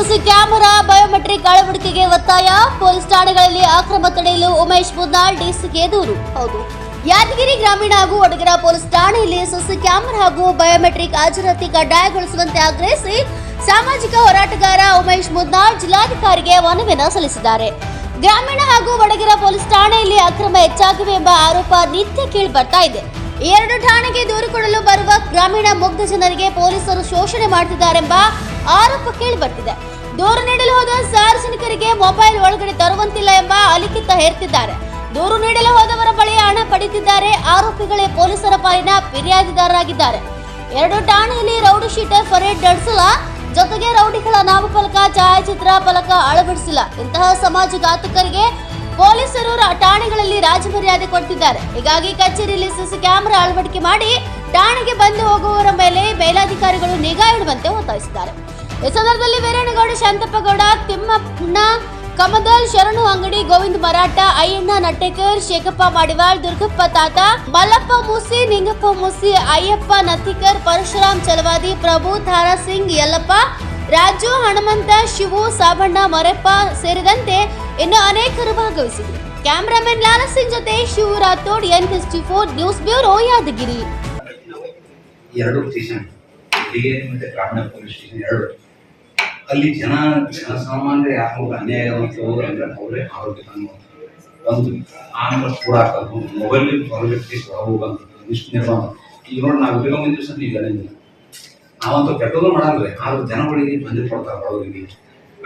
CC camera biometric ಅಳವಡಿಕೆಗೆ ಒತ್ತಾಯ. Police ಠಾಣೆಗಳಲ್ಲಿ ಅಕ್ರಮ ತಡೆಯಲು ಉಮೇಶ್ ಮುದ್ನಾಳ್ ಡಿಸಿಗೆ ದೂರು. ಹೌದು. ಯಾದಗಿರಿ ಗ್ರಾಮೀಣ ಹಾಗೂ ವಡಗರ ಪೊಲೀಸ್ ಠಾಣೆಯಲ್ಲಿ ಸಿಸಿ ಕ್ಯಾಮೆರಾ ಹಾಗೂ ಬಯೋಮೆಟ್ರಿಕ್ ಹಾಜರಾತಿ ಕಡ್ಡಾಯಗೊಳಿಸುವಂತೆ ಆಗ್ರಹಿಸಿ ಸಾಮಾಜಿಕ ಹೋರಾಟಗಾರ ಉಮೇಶ್ ಮುದ್ನಾಳ್ ಜಿಲ್ಲಾಧಿಕಾರಿಗೆ ಮನವಿಯನ್ನು ಸಲ್ಲಿಸಿದ್ದಾರೆ. ಗ್ರಾಮೀಣ ಹಾಗೂ ವಡಗರ ಪೊಲೀಸ್ ಠಾಣೆಯಲ್ಲಿ ಅಕ್ರಮ ಹೆಚ್ಚಾಗಿವೆ ಎಂಬ ಆರೋಪ ನಿತ್ಯ ಕೇಳಿ ಬರ್ತಾ ಇದೆ. ಎರಡು ಠಾಣೆಗೆ ದೂರು ಕೊಡಲು ಬರುವ ಗ್ರಾಮೀಣ ಮುಗ್ಧ ಜನರಿಗೆ ಪೊಲೀಸರು ಶೋಷಣೆ ಮಾಡುತ್ತಿದ್ದಾರೆಂಬ ಆರೋಪ ಕೇಳಿ ಬರ್ತಿದೆ ದೂರು ನೀಡಲು ಹೋದ ಸಾರ್ವಜನಿಕರಿಗೆ ಮೊಬೈಲ್ ಒಳಗಡೆ ತರುವಂತಿಲ್ಲ ಎಂಬ ಅಲಿಖಿತ ಹೇರ್ತಿದ್ದಾರೆ. ದೂರು ನೀಡಲು ಹೋದವರ ಬಳಿ ಹಣ ಪಡೆದಿದ್ದಾರೆ. ಆರೋಪಿಗಳೇ ಪೊಲೀಸರ ಪಾಲಿನ ಫಿರ್ಯಾದಿದಾರರಾಗಿದ್ದಾರೆ. ಎರಡು ಠಾಣೆಯಲ್ಲಿ ರೌಡಿ ಶೀಟರ್ ಪರೇಡ್ ನಡೆಸಲ್ಲ. ಜೊತೆಗೆ ರೌಡಿಗಳ ನಾಮಫಲಕ, ಛಾಯಾಚಿತ್ರ, ಫಲಕ ಅಳವಡಿಸಿಲ್ಲ. ಇಂತಹ ಸಮಾಜಘಾತಕರಿಗೆ ಪೊಲೀಸರು ಠಾಣೆಗಳಲ್ಲಿ ರಾಜಮರ್ಯಾದೆ ಕೊಡ್ತಿದ್ದಾರೆ. ಹೀಗಾಗಿ ಕಚೇರಿಯಲ್ಲಿ ಸಿಸಿ ಕ್ಯಾಮೆರಾ ಅಳವಡಿಕೆ ಮಾಡಿ ಠಾಣೆಗೆ ಬಂದು ಹೋಗುವವರ ಮೇಲೆ ಮೇಲಾಧಿಕಾರಿಗಳು ನಿಗಾ ಇಡುವಂತೆ ಒತ್ತಾಯಿಸಿದ್ದಾರೆ. ಈ ಸಂದರ್ಭದಲ್ಲಿ ವೀರೇಣಗೌಡ ಶಾಂತಪ್ಪಗೌಡ, ತಿಮ್ಮಣ್ಣ, ಕಮದಲ್, ಶರಣು ಅಂಗಡಿ, ಗೋವಿಂದ ಮರಾಠ, ಅಯ್ಯಣ್ಣ ನಟ್ಟೇಕರ್, ಶೇಖಪ್ಪ ಮಾಡಿವಾಳ್, ದುರ್ಗಪ್ಪ ತಾತ, ಮಲ್ಲಪ್ಪ ಮುಸಿ, ನಿಂಗಪ್ಪ ಮುಸಿ, ಅಯ್ಯಪ್ಪ ನತ್ತಿಕರ್, ಪರಶುರಾಮ್ ಚಲವಾದಿ, ಪ್ರಭು ತಾರಾ ಸಿಂಗ್, ಯಲ್ಲಪ್ಪ ರಾಜು, ಹನುಮಂತ, ಶಿವು, ಸಾಬಣ್ಣ, ಮರೆಪ್ಪ ಸೇರಿದಂತೆ ಇನ್ನು ಅನೇಕರು ಭಾಗವಹಿಸಿದರು ಕ್ಯಾಮರಾಮನ್ ಲಾಲ ಜೊತೆ Shivu Rathod N four news bureau Yadagiri. ಎರಡು ಮತ್ತೆ ಪೊಲೀಸ್ ಎರಡು. ಅಲ್ಲಿ ಜನ ಜನಸಾಮಾನ್ಯ ಯಾವಾಗ ಅನ್ಯಾಯ ಅಂತ ಹೋದ್ರೆ ಅಂದ್ರೆ ಅವರೇ ಆರೋಗ್ಯ ಕೂಡ ಹಾಕೋದು ಮೊಬೈಲ್ ಹೊರಗೆ ಹೋಗಂತ ಇಷ್ಟು ನಿರ್ಮಾಣ ಈಗ ನೋಡಿ, ನಾವು ಇರೋ ಒಂದು ನಾವಂತೂ ಕೆಟ್ಟದ್ದು ಮಾಡಲ್ರಿ ಆದ್ರೆ ಜನಗಳಿಗೆ ಬಂದು ಕೊಡ್ತಾರೆ ಅವರಿಗೆ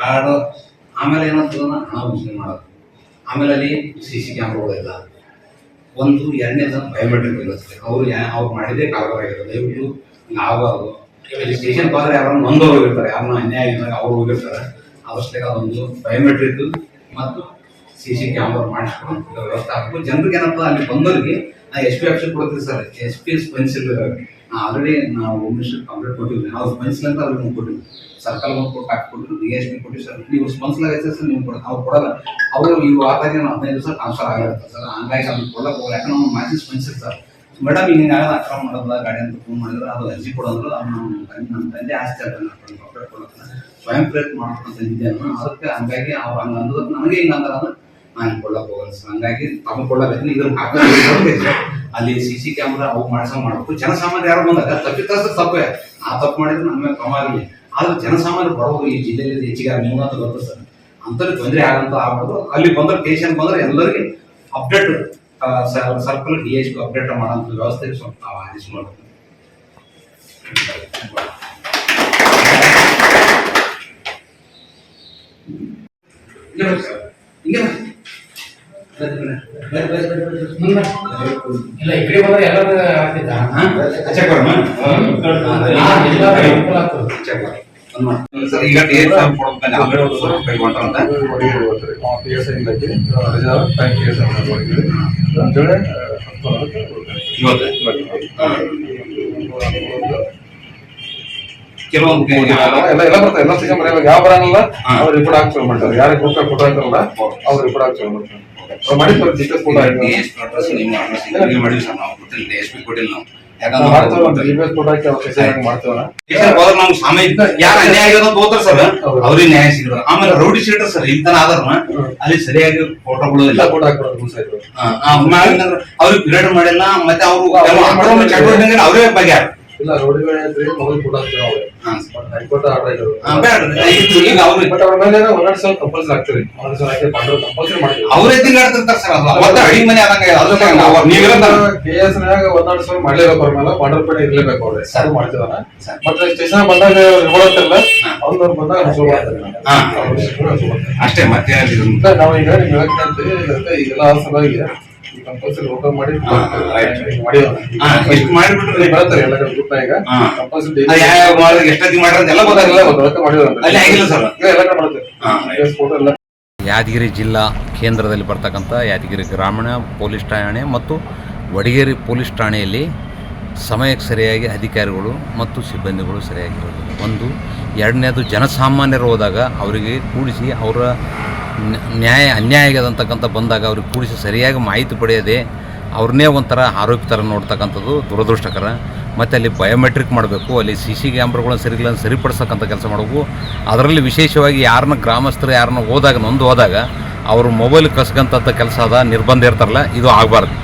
ಕಾರ್ಡ್ ಆಮೇಲೆ ಏನಾಗ್ತದ ಹಣ ವಸೂಲಿ ಮಾಡೋದು. ಆಮೇಲೆ ಅಲ್ಲಿ ಸಿ ಸಿ ಕ್ಯಾಮ್ರಾಗಳಿಲ್ಲ ಒಂದು ಎರಡನೇದ ಬಯೋಮೆಟ್ರಿಕ್ ಇರುತ್ತೆ. ಅವರು ಅವ್ರು ಮಾಡಿದೇ ಕಾರವಾರ ಆಗಿರೋದು. ದಯವಿಟ್ಟು ಆಗಬಾರ್ದು. ಸ್ಟೇಷನ್ ಹೋದ್ರೆ ಯಾರನ್ನ ಒಂದು ಹೋಗಿರ್ತಾರೆ. ಯಾರನ್ನ ಅನ್ಯಾಯ ಇದ್ದಾಗ ಅವ್ರು ಹೋಗಿರ್ತಾರೆ. ಅವಶ್ಯಕ ಒಂದು ಬಯೋಮೆಟ್ರಿಕ್ ಮತ್ತು ಸಿ ಸಿ ಕ್ಯಾಮ್ರಾ ಮಾಡಿಸ್ಕೊಂಡು ವ್ಯವಸ್ಥೆ ಹಾಕ್ಬೋದು ಜನರಿಗೆ ಏನಪ್ಪ ಅಲ್ಲಿ ಬಂದವರಿಗೆ ನಾ ಎಸ್ ಪಿ ಆಫೀಸ್ ಕೊಡ್ತೀವಿ ಸರ್. ಎಸ್ ಪಿ ಸ್ಪೆನ್ಸಿಲ್ ನಾ ಆಲ್ರೆಡಿ ನಾವು ಮಿನಿಸ್ಟರ್ ಕಂಪ್ಲೇಂಟ್ ಕೊಟ್ಟಿದ್ವಿ. ನಾವು ಸ್ಪೆನ್ಸಿಲ್ ಅಂತ ಅವ್ರಿಗೆ ಕೊಟ್ಟಿದ್ವಿ ಸರ್ಕಲ್ ಒಂದು ಕೊಟ್ಟು ಹಾಕ್ಕೊಟ್ಟು ಡಿ ಎಸ್ ಪಿ ಕೊಟ್ಟಿವಿ ಸರ್, ನೀವು ಸ್ಪೆನ್ಸಿಲ್ ಐತೆ ಸರ್, ನೀವು ಕೊಡ ಅವ್ರು ಕೊಡಲ್ಲ. ಅವರು ಈ ನಾವು ಹದಿನೈದು ದಿವಸ ಟ್ರಾನ್ಸ್ಫರ್ ಆಗಿರುತ್ತೆ ಸರ್. ಹಂಗಾಗಿ ಅಲ್ಲಿ ಕೊಡಕ್ಕೆ ಹೋಗಲ್ಲ. ಯಾಕಂದ್ರೆ ನಾವು ಮಾಜಿ ಇರ್ತಾರೆ ಸರ್ ಮೇಡಮ್ ಹಿಂಗೆ ಅಕ್ರಮ ಮಾಡೋದ ಗಾಡಿ ಅಂತ ಫೋನ್ ಮಾಡಿದ್ರೆ ಅದು ಅರ್ಜಿ ಕೊಡೋದ್ರು ಅದು ನಮ್ಮ ತಂದೆ ಆಸ್ತಿ ಅಂತ ಕಂಪ್ಲೇಂಟ್ ಕೊಡಕ್ಕೆ ಸ್ವಯಂ ಪ್ರೇರಿತ ಮಾಡ್ಕೊಂಡು ತಂದಿದ್ದೆ ನಾನು ಅದಕ್ಕೆ ಹಂಗಾಗಿ ಅವ್ರು ಹಂಗೆ ಅಂದ್ರು. ನಮಗೆ ಹಿಂಗೆ ಅದು ಅಂದ್ರೆ ನಾನು ಕೊಡಕ್ಕೆ ಹೋಗಲ್ಲ ಸರ್. ಹಂಗಾಗಿ ತಮ್ಮ ಕೊಡಕ್ಕೆ ಇದನ್ನ ಹಾಕೋದು ಅಲ್ಲಿ ಸಿ ಸಿ ಕ್ಯಾಮ್ರಾ ಅವು ಮಾಡ್ಸಂಗ್ ಮಾಡ್ಬೇಕು. ಜನಸಾಮಾನ್ಯ ಯಾರು ಬಂದಾಗ ತಪ್ಪಿತಸ್ಥ ತಪ್ಪೇ. ಆ ತಪ್ಪು ಮಾಡಿದ್ರೆ ನಮ್ಮ ಕ್ರಮ ಆಗಲಿ ಆದ್ರೆ ಜನಸಾಮಾನ್ಯ ಬರೋದು ಈ ಜಿಲ್ಲೆಯಲ್ಲಿ ಹೆಚ್ಚಿಗೆ ಅಂತ ಗೊತ್ತು ಸರ್. ಅಂಥವ್ರಿಗೆ ತೊಂದರೆ ಆಗಂತ ಆಗ್ಬಾರ್ದು. ಅಲ್ಲಿ ಬಂದ್ರೆ ಪೇಷಂಟ್ ಬಂದ್ರೆ ಎಲ್ಲರಿಗೆ update circle D H update ಮಾಡೋಂಥ ವ್ಯವಸ್ಥೆ ಸ್ವಲ್ಪ ನಾವು ಆದೇಶ ಮಾಡಬೇಕು. ಹಿಂಗೆ ಇಲ್ಲ ಈ ಕಡೆ ಬಂದ್ರೆ ಎಲ್ಲರೂ ಆಗ್ತಿದ್ದ? ಚೆಕ್. ಚೆಕ್ ಮಾಡಿ. ಒಂದ್ ಮಾಡಿ. ಸರ್ ಈಗ ಡಿ ಎಚ್ ಕೊಡ್ಬೇಕಂದ್ರೆ ಆಮೇಲೆ ಒಂದು ಸ್ವಲ್ಪ ಕೈ ಹೊಂಟಾರಂತ. ಇವತ್ತು ಕೆಲವೊಂದು ಕೈ- ಯಾವ ಬರಂಗಿಲ್ಲ ಹಾ. ಅವ್ರು ರಿಪೋರ್ಟ್ ಮಾಡ್ತಾರೆ ಯಾರಿಗೆ ಕೊಟ್ಟರೆ ಕೊಟ್ಟ ಹಾಕಲ್ಲ ಅವ್ರು ರಿಪೋರ್ಟ್ ಹಾಕ್ಸೋಲ್ ಮಾಡ್ತಾರೆ ಅವ್ರು ಮಾಡಿದ್ರು ಜಿಕೆ ಕೂಡ ಡಿ ಎಸ್ ಪಿ ಅಡ್ರೆಸ್ ನಿಮ್ಮ ಅಡ್ರೆಸ್ ಹಿಂಗೆ ಮಾಡಿವಿ ಸರ್ ನಾವು ಕೊಟ್ಟಿಲ್ಲ ಡಿ ಎಸ್ ಪಿ ಕೊಟ್ಟಿಲ್ಲ ನಾವು ಮಾಡ್ತೇವೆ ಒಂದು ಯಾಕಂದ್ರೆ ಇಮೇಲ್ ಕೊಟ್ಟು ಹಾಕಿ ಅವ್ರ ಕಚೇರಿ ಮಾಡ್ತೇವಲ್ಲ ಸ್ಟೇಷನ್ ಹೋದ್ರೆ ನಮ್ಗೆ ಸಾಮಯಿಕ ಯಾರು ಅನ್ಯಾಯ ಅಂತ ಹೋಗ್ತಾರೆ ಸರ್ ಅವ್ರಿಗೆ ನ್ಯಾಯ ಸಿಗಲ್ಲ ಆಮೇಲೆ ರೌಡಿ ಶೀಟರ್ ಸರ್ ಇಂತನ ಆದ್ರನ ಅಲ್ಲಿ ಸರಿಯಾಗಿ ಫೋಟೋಗಳು ಇಲ್ಲ ಅವ್ರಿಗೆ ಪಿರಿಯಡ್ ಮಾಡಿಲ್ಲ ಮತ್ತೆ ಅವರು ಚಟುವಟಿಕೆ ಅವರೇ ಬಗೆಹರ ಇಲ್ಲ ರೋಡಿಗೆ ಐತ್ರಿ ಮೊದಲು ಕೊಟ್ಟು ಹಾಕ್ತೇವೆ ಅವ್ರೆ. ಹಾ. ಹೈಕೋರ್ಟ್ ಆರ್ಡರ್ ಆಯ್ತು ಆ, ಬೇಡ ಈಗ ಅವ್ರು ಬಟ್ ಅವ್ರ ಮೇಲೆ ಒಂದೆರಡು ಸಾವಿರ ಕಂಪಲ್ಸರಿ ಆಗ್ತದೆ. ಒಂದೆರಡು ಸಾವಿರ ಹಾಕಿ ಬಂದ್ರೆ ಕಂಪಲ್ಸರಿ ಮಾಡ್ತೀವಿ. ಅವರೇ ಸರ್ ಅದು. ಮತ್ತೆ ಅಡಿಗೆ ಮನೆ ಆದಂಗೆ ಅದ್ರ ಅವ್ರು ನೀವಿರೋದ ಕೆ ಎಸ್ ನಾಗ ಒಂದೆರಡು ಸಾವಿರ ಮಾಡ್ಲೇಬೇಕು ಅವ್ರ ಮೇಲೆ. ಪೇಟೆ ಇರ್ಲೇಬೇಕು ಅವ್ರೆ. ಸರ್. ಮಾಡ್ತಿದಾನ. ಮತ್ತೆ ಸ್ಟೇಷನ್ ಬಂದಾಗ ಬಂದಾಗ ಹಸು ಮಾಡ್ತಾರೆ. ಅಷ್ಟೇ ಮತ್ತೆ ನಾವು ಈಗ ನಿಮ್ಗೆ ಸಲುವಾಗಿ ಈ ಕಂಪಲ್ಸರಿ ಓಪನ್ ಮಾಡಿ ಮಾಡಿಬಿಟ್ರೆ ಬರ್ತಾರೆ ಎಲ್ಲ ಗ್ರೂಪ್ ನಾಗ ಹಾ. ಕಂಪಲ್ಸರಿ ಅದು ಯಾವ ಯಾವ ಮಾಡಿದ್ರೆ ಎಷ್ಟೊತ್ತಿಗೆ ಮಾಡ್ರೆ ಅಂತ ಎಲ್ಲ ಗೊತ್ತಾಗಲ್ಲ ಅಲ್ಲಿ ಆಗಿಲ್ಲ ಸರ್. ಎಲ್ಲ ಕಡೆ ಮಾಡ್ತೇವೆ ಹಾ, ಫೋಟೋ ಎಲ್ಲ. ಯಾದಗಿರಿ ಜಿಲ್ಲಾ ಕೇಂದ್ರದಲ್ಲಿ ಬರ್ತಕ್ಕಂಥ ಯಾದಗಿರಿ ಗ್ರಾಮೀಣ ಪೊಲೀಸ್ ಠಾಣೆ ಮತ್ತು ವಡಗೇರಿ ಪೊಲೀಸ್ ಠಾಣೆಯಲ್ಲಿ ಸಮಯಕ್ಕೆ ಸರಿಯಾಗಿ ಅಧಿಕಾರಿಗಳು ಮತ್ತು ಸಿಬ್ಬಂದಿಗಳು ಸರಿಯಾಗಿರೋದು ಒಂದು ಎರಡನೇದು ಜನಸಾಮಾನ್ಯರು ಹೋದಾಗ ಅವರಿಗೆ ಕೂಡಿಸಿ ಅವರ ನ್ಯಾಯ ಅನ್ಯಾಯ ಬಂದಾಗ ಅವ್ರಿಗೆ ಕೂಡಿಸಿ ಸರಿಯಾಗಿ ಮಾಹಿತಿ ಪಡೆಯದೆ ಅವ್ರನ್ನೇ ಒಂಥರ ಆರೋಪಿ ಥರ ನೋಡ್ತಕ್ಕಂಥದ್ದು ದುರದೃಷ್ಟಕರ. ಮತ್ತು ಅಲ್ಲಿ ಬಯೋಮೆಟ್ರಿಕ್ ಮಾಡಬೇಕು, ಅಲ್ಲಿ ಸಿ ಸಿ ಕ್ಯಾಮ್ರಾಗಳನ್ನ ಸರಿಗಳನ್ನು ಸರಿಪಡಿಸ್ತಕ್ಕಂಥ ಕೆಲಸ ಮಾಡಬೇಕು. ಅದರಲ್ಲಿ ವಿಶೇಷವಾಗಿ ಯಾರನ್ನ ಗ್ರಾಮಸ್ಥರು ಯಾರನ್ನ ಹೋದಾಗ, ನೊಂದು ಹೋದಾಗ, ಅವರು ಮೊಬೈಲ್ ಕಸ್ಕಂಥದ್ದು ಕೆಲಸ ಅದ, ನಿರ್ಬಂಧ ಇರ್ತಾರಲ್ಲ, ಇದು ಆಗಬಾರ್ದು.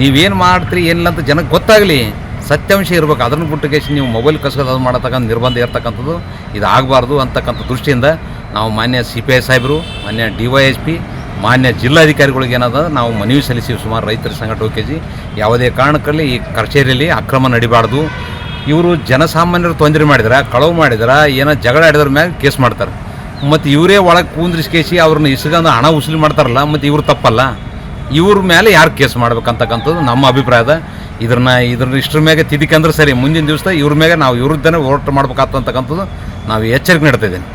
ನೀವೇನು ಮಾಡ್ತೀರಿ, ಏನಿಲ್ಲ ಅಂತ ಜನಕ್ಕೆ ಗೊತ್ತಾಗಲಿ. ಸತ್ಯಾಂಶ ಇರಬೇಕು, ಅದನ್ನು ಬಿಟ್ಟು ನೀವು ಮೊಬೈಲ್ ಕಸ್ಕೋದು ಅದು ಮಾಡತಕ್ಕಂಥ ನಿರ್ಬಂಧ ಇರ್ತಕ್ಕಂಥದ್ದು ಇದು ಆಗಬಾರ್ದು ಅಂತಕ್ಕಂಥ ದೃಷ್ಟಿಯಿಂದ ನಾವು ಮಾನ್ಯ ಸಿ ಪಿ ಐ ಸಾಹೇಬರು, ಮಾನ್ಯ ಡಿ ವೈ ಎಸ್ ಪಿ, ಮಾನ್ಯ ಜಿಲ್ಲಾಧಿಕಾರಿಗಳಿಗೆ ಏನಾದ ನಾವು ಮನವಿ ಸಲ್ಲಿಸಿವಿ ಸುಮಾರು ರೈತರ ಸಂಘಟ ಕೆ ಜಿ ಯಾವುದೇ ಕಾರಣಕ್ಕಲ್ಲಿ ಈ ಕಚೇರಿಯಲ್ಲಿ ಅಕ್ರಮ ನಡಿಬಾರ್ದು. ಇವರು ಜನಸಾಮಾನ್ಯರು ತೊಂದರೆ ಮಾಡಿದ್ರೆ, ಕಳವು ಮಾಡಿದ್ರೆ, ಏನೋ ಜಗಳ ಆಡಿದ್ರ ಮ್ಯಾಗ ಕೇಸ್ ಮಾಡ್ತಾರೆ. ಮತ್ತು ಇವರೇ ಒಳಗೆ ಕೂಂದ್ರಿಸ್ಕೇಸಿ ಅವ್ರನ್ನ ಇಸ್ಕೊಂಡು ಹಣ ಉಸಿಲಿ ಮಾಡ್ತಾರಲ್ಲ, ಮತ್ತು ಇವ್ರು ತಪ್ಪಲ್ಲ. ಇವ್ರ ಮೇಲೆ ಯಾರು ಕೇಸ್ ಮಾಡ್ಬೇಕಂತಕ್ಕಂಥದ್ದು ನಮ್ಮ ಅಭಿಪ್ರಾಯದ ಇದ್ರನ್ನ ಇದ್ರ ಇಷ್ಟ್ರ ಮ್ಯಾಗೆ ತಿದಿಕಂದ್ರೆ ಸರಿ, ಮುಂದಿನ ದಿವಸ ಇವ್ರ ಮ್ಯಾಗೆ ನಾವು ಇವ್ರದ್ದನ್ನೇ ಹೋರಾಟ ಮಾಡ್ಬೇಕಾಗ್ತಕ್ಕಂಥದ್ದು ನಾವು ಎಚ್ಚರಿಕೆ ನೀಡ್ತಾ ಇದ್ದೀನಿ.